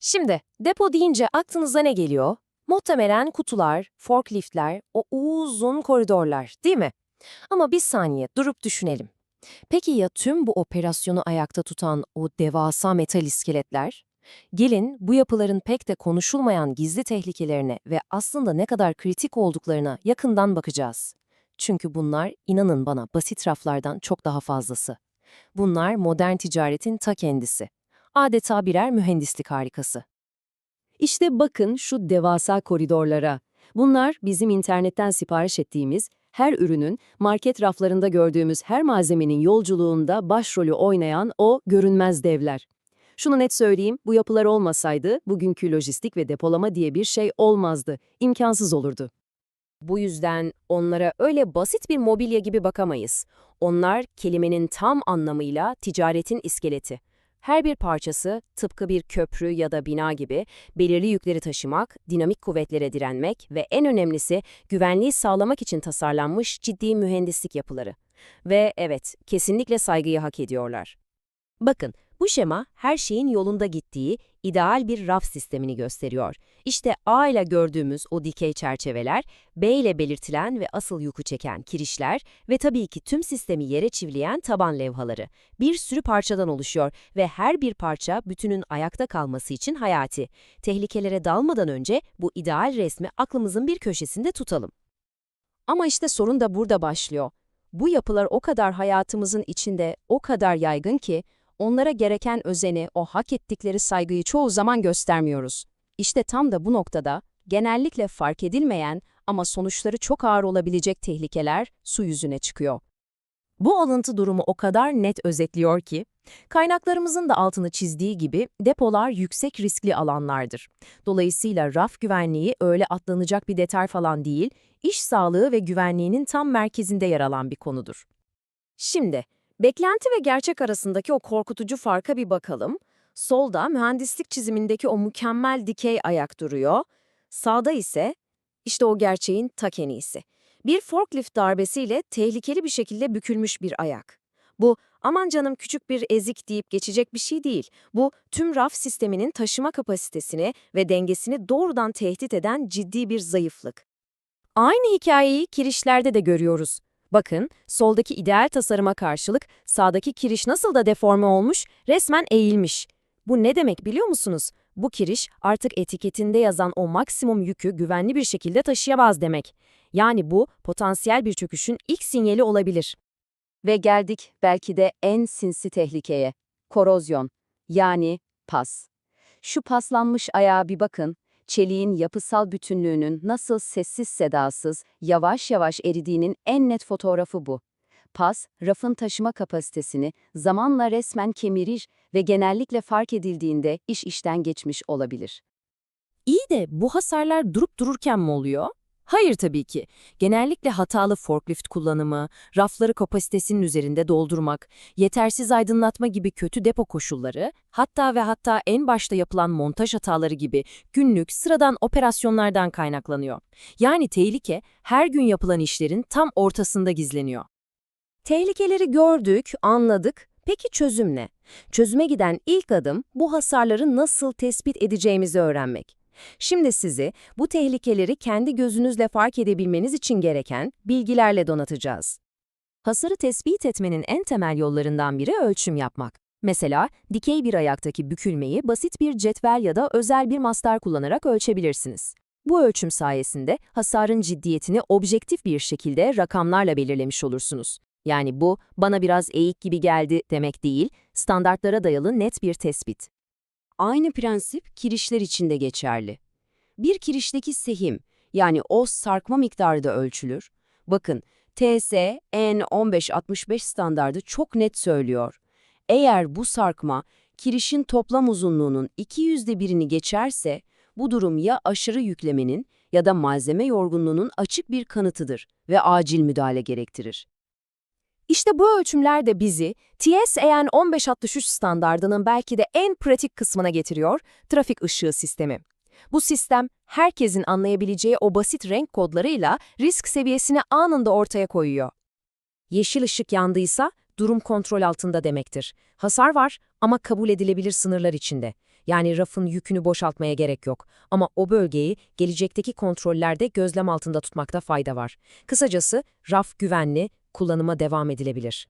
Şimdi depo deyince aklınıza ne geliyor? Muhtemelen kutular, forkliftler, o uzun koridorlar, değil mi? Ama bir saniye durup düşünelim. Peki ya tüm bu operasyonu ayakta tutan o devasa metal iskeletler? Gelin bu yapıların pek de konuşulmayan gizli tehlikelerine ve aslında ne kadar kritik olduklarına yakından bakacağız. Çünkü bunlar inanın bana basit raflardan çok daha fazlası. Bunlar modern ticaretin ta kendisi. Adeta birer mühendislik harikası. İşte bakın şu devasa koridorlara. Bunlar bizim internetten sipariş ettiğimiz her ürünün, market raflarında gördüğümüz her malzemenin yolculuğunda başrolü oynayan o görünmez devler. Şunu net söyleyeyim, bu yapılar olmasaydı bugünkü lojistik ve depolama diye bir şey olmazdı. İmkansız olurdu. Bu yüzden onlara öyle basit bir mobilya gibi bakamayız. Onlar kelimenin tam anlamıyla ticaretin iskeleti. Her bir parçası tıpkı bir köprü ya da bina gibi belirli yükleri taşımak, dinamik kuvvetlere direnmek ve en önemlisi güvenliği sağlamak için tasarlanmış ciddi mühendislik yapıları. Ve evet, kesinlikle saygıyı hak ediyorlar. Bakın, bu şema her şeyin yolunda gittiği ideal bir raf sistemini gösteriyor. İşte A ile gördüğümüz o dikey çerçeveler, B ile belirtilen ve asıl yükü çeken kirişler ve tabii ki tüm sistemi yere çivileyen taban levhaları. Bir sürü parçadan oluşuyor ve her bir parça bütünün ayakta kalması için hayati. Tehlikelere dalmadan önce bu ideal resmi aklımızın bir köşesinde tutalım. Ama işte sorun da burada başlıyor. Bu yapılar o kadar hayatımızın içinde, o kadar yaygın ki, onlara gereken özeni, o hak ettikleri saygıyı çoğu zaman göstermiyoruz. İşte tam da bu noktada genellikle fark edilmeyen ama sonuçları çok ağır olabilecek tehlikeler su yüzüne çıkıyor. Bu alıntı durumu o kadar net özetliyor ki, kaynaklarımızın da altını çizdiği gibi depolar yüksek riskli alanlardır. Dolayısıyla raf güvenliği öyle atlanacak bir detay falan değil, iş sağlığı ve güvenliğinin tam merkezinde yer alan bir konudur. Şimdi, Beklenti ve gerçek arasındaki o korkutucu farka bir bakalım. Solda mühendislik çizimindeki o mükemmel dikey ayak duruyor. Sağda ise işte o gerçeğin ta kendisi. Bir forklift darbesiyle tehlikeli bir şekilde bükülmüş bir ayak. Bu aman canım küçük bir ezik deyip geçecek bir şey değil. Bu tüm raf sisteminin taşıma kapasitesini ve dengesini doğrudan tehdit eden ciddi bir zayıflık. Aynı hikayeyi kirişlerde de görüyoruz. Bakın, soldaki ideal tasarıma karşılık sağdaki kiriş nasıl da deforme olmuş, resmen eğilmiş. Bu ne demek biliyor musunuz? Bu kiriş artık etiketinde yazan o maksimum yükü güvenli bir şekilde taşıyamaz demek. Yani bu potansiyel bir çöküşün ilk sinyali olabilir. Ve geldik belki de en sinsi tehlikeye. Korozyon. Yani pas. Şu paslanmış ayağa bir bakın çeliğin yapısal bütünlüğünün nasıl sessiz sedasız, yavaş yavaş eridiğinin en net fotoğrafı bu. Pas, rafın taşıma kapasitesini zamanla resmen kemirir ve genellikle fark edildiğinde iş işten geçmiş olabilir. İyi de bu hasarlar durup dururken mi oluyor? Hayır tabii ki. Genellikle hatalı forklift kullanımı, rafları kapasitesinin üzerinde doldurmak, yetersiz aydınlatma gibi kötü depo koşulları, hatta ve hatta en başta yapılan montaj hataları gibi günlük, sıradan operasyonlardan kaynaklanıyor. Yani tehlike her gün yapılan işlerin tam ortasında gizleniyor. Tehlikeleri gördük, anladık. Peki çözüm ne? Çözüme giden ilk adım bu hasarları nasıl tespit edeceğimizi öğrenmek. Şimdi sizi bu tehlikeleri kendi gözünüzle fark edebilmeniz için gereken bilgilerle donatacağız. Hasarı tespit etmenin en temel yollarından biri ölçüm yapmak. Mesela dikey bir ayaktaki bükülmeyi basit bir cetvel ya da özel bir mastar kullanarak ölçebilirsiniz. Bu ölçüm sayesinde hasarın ciddiyetini objektif bir şekilde rakamlarla belirlemiş olursunuz. Yani bu bana biraz eğik gibi geldi demek değil, standartlara dayalı net bir tespit. Aynı prensip kirişler için de geçerli. Bir kirişteki sehim, yani o sarkma miktarı da ölçülür. Bakın, TS N1565 standardı çok net söylüyor. Eğer bu sarkma kirişin toplam uzunluğunun 200'de birini geçerse, bu durum ya aşırı yüklemenin ya da malzeme yorgunluğunun açık bir kanıtıdır ve acil müdahale gerektirir. İşte bu ölçümler de bizi TSEN 1563 standardının belki de en pratik kısmına getiriyor, trafik ışığı sistemi. Bu sistem herkesin anlayabileceği o basit renk kodlarıyla risk seviyesini anında ortaya koyuyor. Yeşil ışık yandıysa durum kontrol altında demektir. Hasar var ama kabul edilebilir sınırlar içinde. Yani rafın yükünü boşaltmaya gerek yok. Ama o bölgeyi gelecekteki kontrollerde gözlem altında tutmakta fayda var. Kısacası raf güvenli, kullanıma devam edilebilir.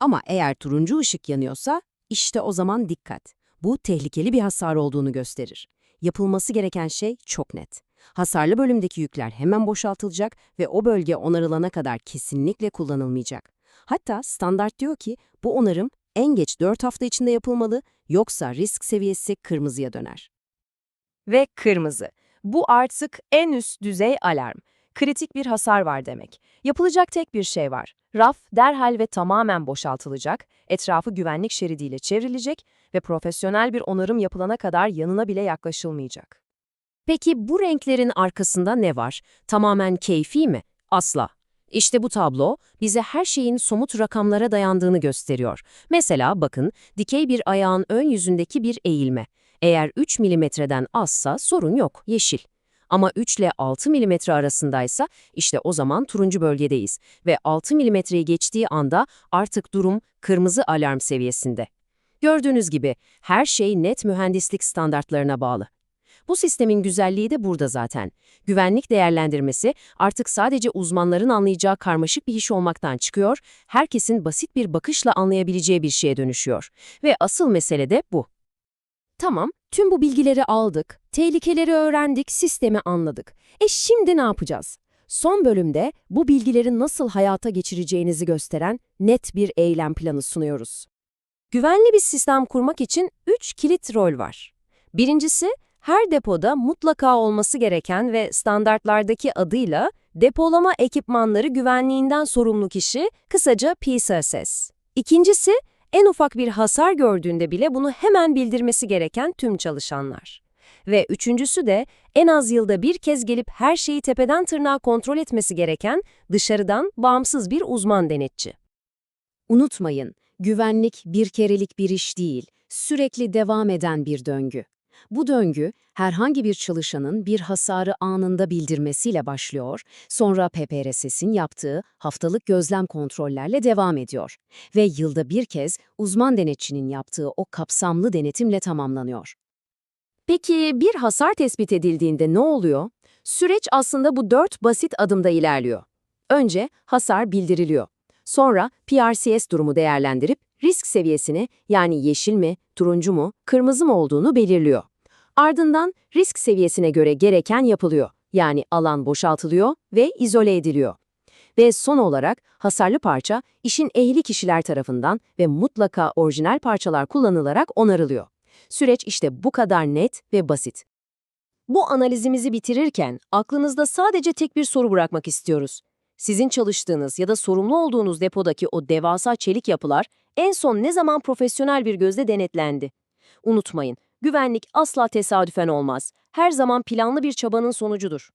Ama eğer turuncu ışık yanıyorsa işte o zaman dikkat. Bu tehlikeli bir hasar olduğunu gösterir. Yapılması gereken şey çok net. Hasarlı bölümdeki yükler hemen boşaltılacak ve o bölge onarılana kadar kesinlikle kullanılmayacak. Hatta standart diyor ki bu onarım en geç 4 hafta içinde yapılmalı yoksa risk seviyesi kırmızıya döner. Ve kırmızı. Bu artık en üst düzey alarm. Kritik bir hasar var demek. Yapılacak tek bir şey var. Raf derhal ve tamamen boşaltılacak, etrafı güvenlik şeridiyle çevrilecek ve profesyonel bir onarım yapılana kadar yanına bile yaklaşılmayacak. Peki bu renklerin arkasında ne var? Tamamen keyfi mi? Asla. İşte bu tablo bize her şeyin somut rakamlara dayandığını gösteriyor. Mesela bakın, dikey bir ayağın ön yüzündeki bir eğilme. Eğer 3 milimetreden azsa sorun yok, yeşil. Ama 3 ile 6 milimetre arasındaysa işte o zaman turuncu bölgedeyiz ve 6 milimetreyi geçtiği anda artık durum kırmızı alarm seviyesinde. Gördüğünüz gibi her şey net mühendislik standartlarına bağlı. Bu sistemin güzelliği de burada zaten. Güvenlik değerlendirmesi artık sadece uzmanların anlayacağı karmaşık bir iş olmaktan çıkıyor, herkesin basit bir bakışla anlayabileceği bir şeye dönüşüyor. Ve asıl mesele de bu. Tamam, tüm bu bilgileri aldık, tehlikeleri öğrendik, sistemi anladık. E şimdi ne yapacağız? Son bölümde bu bilgileri nasıl hayata geçireceğinizi gösteren net bir eylem planı sunuyoruz. Güvenli bir sistem kurmak için 3 kilit rol var. Birincisi, her depoda mutlaka olması gereken ve standartlardaki adıyla depolama ekipmanları güvenliğinden sorumlu kişi, kısaca PSSS. İkincisi, en ufak bir hasar gördüğünde bile bunu hemen bildirmesi gereken tüm çalışanlar. Ve üçüncüsü de en az yılda bir kez gelip her şeyi tepeden tırnağa kontrol etmesi gereken dışarıdan bağımsız bir uzman denetçi. Unutmayın, güvenlik bir kerelik bir iş değil, sürekli devam eden bir döngü. Bu döngü, herhangi bir çalışanın bir hasarı anında bildirmesiyle başlıyor, sonra PPRSS'in yaptığı haftalık gözlem kontrollerle devam ediyor ve yılda bir kez uzman denetçinin yaptığı o kapsamlı denetimle tamamlanıyor. Peki bir hasar tespit edildiğinde ne oluyor? Süreç aslında bu dört basit adımda ilerliyor. Önce hasar bildiriliyor. Sonra PRCS durumu değerlendirip risk seviyesini yani yeşil mi, turuncu mu, kırmızı mı olduğunu belirliyor. Ardından risk seviyesine göre gereken yapılıyor. Yani alan boşaltılıyor ve izole ediliyor. Ve son olarak hasarlı parça işin ehli kişiler tarafından ve mutlaka orijinal parçalar kullanılarak onarılıyor. Süreç işte bu kadar net ve basit. Bu analizimizi bitirirken aklınızda sadece tek bir soru bırakmak istiyoruz. Sizin çalıştığınız ya da sorumlu olduğunuz depodaki o devasa çelik yapılar en son ne zaman profesyonel bir gözle denetlendi? Unutmayın, güvenlik asla tesadüfen olmaz. Her zaman planlı bir çabanın sonucudur.